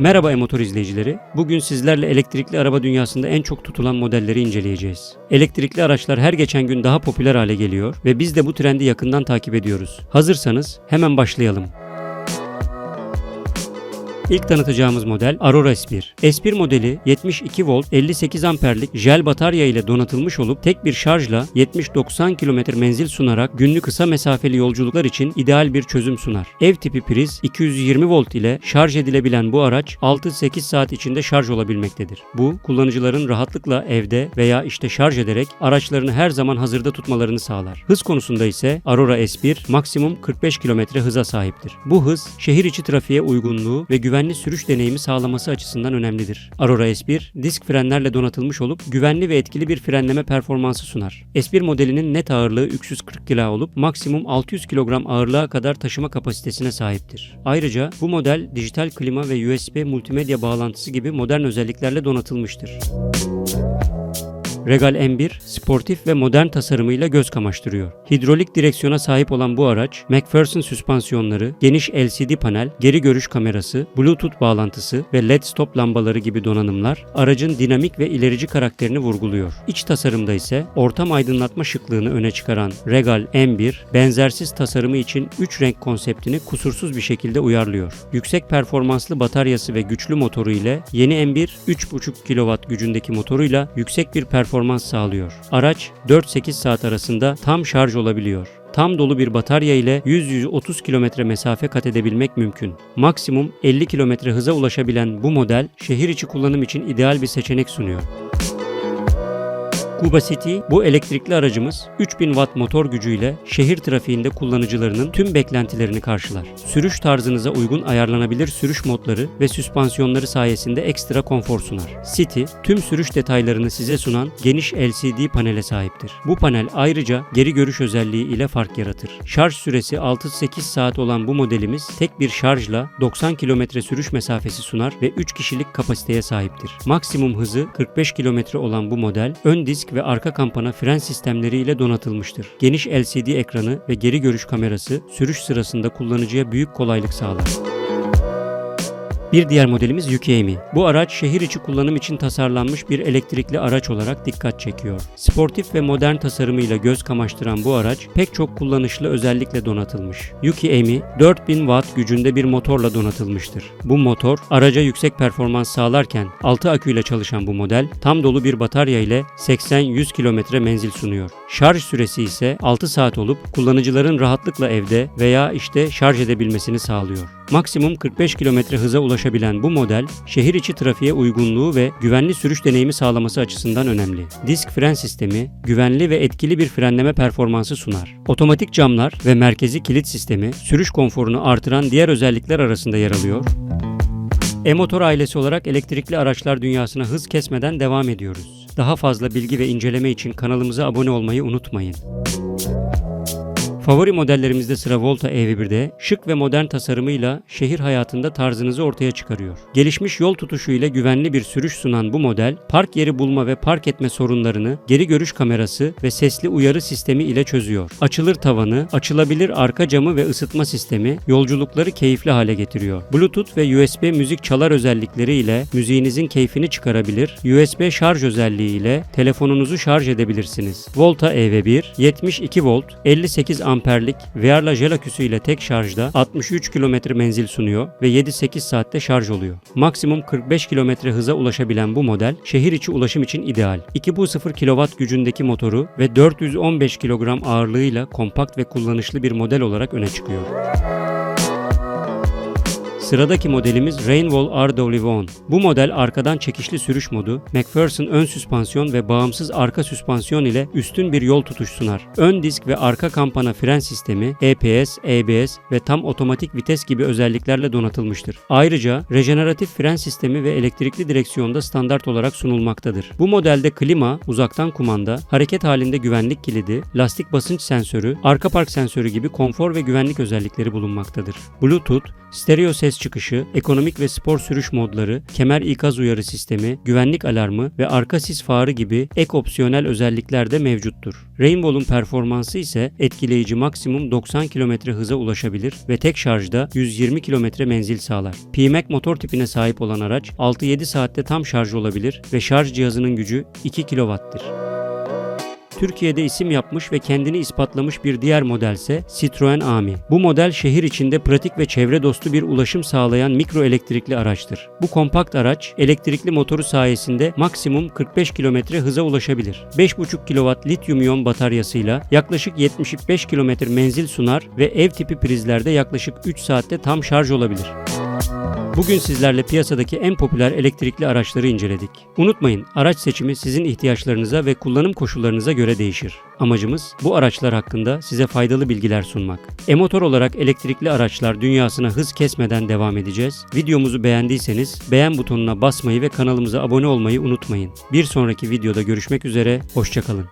Merhaba e-motor izleyicileri. Bugün sizlerle elektrikli araba dünyasında en çok tutulan modelleri inceleyeceğiz. Elektrikli araçlar her geçen gün daha popüler hale geliyor ve biz de bu trendi yakından takip ediyoruz. Hazırsanız hemen başlayalım. İlk tanıtacağımız model Aurora S1. S1 modeli 72 volt 58 amperlik jel batarya ile donatılmış olup tek bir şarjla 70-90 km menzil sunarak günlük kısa mesafeli yolculuklar için ideal bir çözüm sunar. Ev tipi priz 220 volt ile şarj edilebilen bu araç 6-8 saat içinde şarj olabilmektedir. Bu kullanıcıların rahatlıkla evde veya işte şarj ederek araçlarını her zaman hazırda tutmalarını sağlar. Hız konusunda ise Aurora S1 maksimum 45 km hıza sahiptir. Bu hız şehir içi trafiğe uygunluğu ve güvenli sürüş deneyimi sağlaması açısından önemlidir. Aurora S1 disk frenlerle donatılmış olup güvenli ve etkili bir frenleme performansı sunar. S1 modelinin net ağırlığı 340 kg olup maksimum 600 kilogram ağırlığa kadar taşıma kapasitesine sahiptir. Ayrıca bu model dijital klima ve USB multimedya bağlantısı gibi modern özelliklerle donatılmıştır. Regal M1 sportif ve modern tasarımıyla göz kamaştırıyor. Hidrolik direksiyona sahip olan bu araç, McPherson süspansiyonları, geniş LCD panel, geri görüş kamerası, Bluetooth bağlantısı ve LED stop lambaları gibi donanımlar aracın dinamik ve ilerici karakterini vurguluyor. İç tasarımda ise ortam aydınlatma şıklığını öne çıkaran Regal M1, benzersiz tasarımı için 3 renk konseptini kusursuz bir şekilde uyarlıyor. Yüksek performanslı bataryası ve güçlü motoru ile yeni M1 3.5 kW gücündeki motoruyla yüksek bir performans sağlıyor. Araç 4-8 saat arasında tam şarj olabiliyor. Tam dolu bir batarya ile 100-130 km mesafe kat edebilmek mümkün. Maksimum 50 km hıza ulaşabilen bu model şehir içi kullanım için ideal bir seçenek sunuyor. Kuba City bu elektrikli aracımız 3000 watt motor gücüyle şehir trafiğinde kullanıcılarının tüm beklentilerini karşılar. Sürüş tarzınıza uygun ayarlanabilir sürüş modları ve süspansiyonları sayesinde ekstra konfor sunar. City tüm sürüş detaylarını size sunan geniş LCD panele sahiptir. Bu panel ayrıca geri görüş özelliği ile fark yaratır. Şarj süresi 6-8 saat olan bu modelimiz tek bir şarjla 90 km sürüş mesafesi sunar ve 3 kişilik kapasiteye sahiptir. Maksimum hızı 45 km olan bu model ön disk ve arka kampana fren sistemleri ile donatılmıştır. Geniş LCD ekranı ve geri görüş kamerası sürüş sırasında kullanıcıya büyük kolaylık sağlar. Bir diğer modelimiz Yukiemi. Bu araç şehir içi kullanım için tasarlanmış bir elektrikli araç olarak dikkat çekiyor. Sportif ve modern tasarımıyla göz kamaştıran bu araç pek çok kullanışlı özellikle donatılmış. Yukiemi 4000 watt gücünde bir motorla donatılmıştır. Bu motor araca yüksek performans sağlarken 6 aküyle çalışan bu model tam dolu bir batarya ile 80-100 km menzil sunuyor. Şarj süresi ise 6 saat olup kullanıcıların rahatlıkla evde veya işte şarj edebilmesini sağlıyor. Maksimum 45 km hıza ulaşabilen bu model, şehir içi trafiğe uygunluğu ve güvenli sürüş deneyimi sağlaması açısından önemli. Disk fren sistemi, güvenli ve etkili bir frenleme performansı sunar. Otomatik camlar ve merkezi kilit sistemi, sürüş konforunu artıran diğer özellikler arasında yer alıyor. E-motor ailesi olarak elektrikli araçlar dünyasına hız kesmeden devam ediyoruz. Daha fazla bilgi ve inceleme için kanalımıza abone olmayı unutmayın. Favori modellerimizde sıra Volta EV1'de şık ve modern tasarımıyla şehir hayatında tarzınızı ortaya çıkarıyor. Gelişmiş yol tutuşu ile güvenli bir sürüş sunan bu model, park yeri bulma ve park etme sorunlarını geri görüş kamerası ve sesli uyarı sistemi ile çözüyor. Açılır tavanı, açılabilir arka camı ve ısıtma sistemi yolculukları keyifli hale getiriyor. Bluetooth ve USB müzik çalar özellikleri ile müziğinizin keyfini çıkarabilir, USB şarj özelliği ile telefonunuzu şarj edebilirsiniz. Volta EV1 72 volt 58 amperlik VR'la jel aküsü ile tek şarjda 63 km menzil sunuyor ve 7-8 saatte şarj oluyor. Maksimum 45 km hıza ulaşabilen bu model şehir içi ulaşım için ideal. 2.0 kW gücündeki motoru ve 415 kilogram ağırlığıyla kompakt ve kullanışlı bir model olarak öne çıkıyor. Sıradaki modelimiz Rainwall RW10. Bu model arkadan çekişli sürüş modu, McPherson ön süspansiyon ve bağımsız arka süspansiyon ile üstün bir yol tutuş sunar. Ön disk ve arka kampana fren sistemi, EPS, ABS ve tam otomatik vites gibi özelliklerle donatılmıştır. Ayrıca rejeneratif fren sistemi ve elektrikli direksiyonda standart olarak sunulmaktadır. Bu modelde klima, uzaktan kumanda, hareket halinde güvenlik kilidi, lastik basınç sensörü, arka park sensörü gibi konfor ve güvenlik özellikleri bulunmaktadır. Bluetooth, Stereo ses çıkışı, ekonomik ve spor sürüş modları, kemer ikaz uyarı sistemi, güvenlik alarmı ve arka sis farı gibi ek opsiyonel özellikler de mevcuttur. Rainbow'un performansı ise etkileyici maksimum 90 km hıza ulaşabilir ve tek şarjda 120 km menzil sağlar. PMAC motor tipine sahip olan araç 6-7 saatte tam şarj olabilir ve şarj cihazının gücü 2 kW'tır. Türkiye'de isim yapmış ve kendini ispatlamış bir diğer modelse Citroen Ami. Bu model şehir içinde pratik ve çevre dostu bir ulaşım sağlayan mikro elektrikli araçtır. Bu kompakt araç elektrikli motoru sayesinde maksimum 45 km hıza ulaşabilir. 5,5 kW lityum iyon bataryasıyla yaklaşık 75 km menzil sunar ve ev tipi prizlerde yaklaşık 3 saatte tam şarj olabilir. Bugün sizlerle piyasadaki en popüler elektrikli araçları inceledik. Unutmayın, araç seçimi sizin ihtiyaçlarınıza ve kullanım koşullarınıza göre değişir. Amacımız bu araçlar hakkında size faydalı bilgiler sunmak. E-motor olarak elektrikli araçlar dünyasına hız kesmeden devam edeceğiz. Videomuzu beğendiyseniz beğen butonuna basmayı ve kanalımıza abone olmayı unutmayın. Bir sonraki videoda görüşmek üzere, hoşçakalın.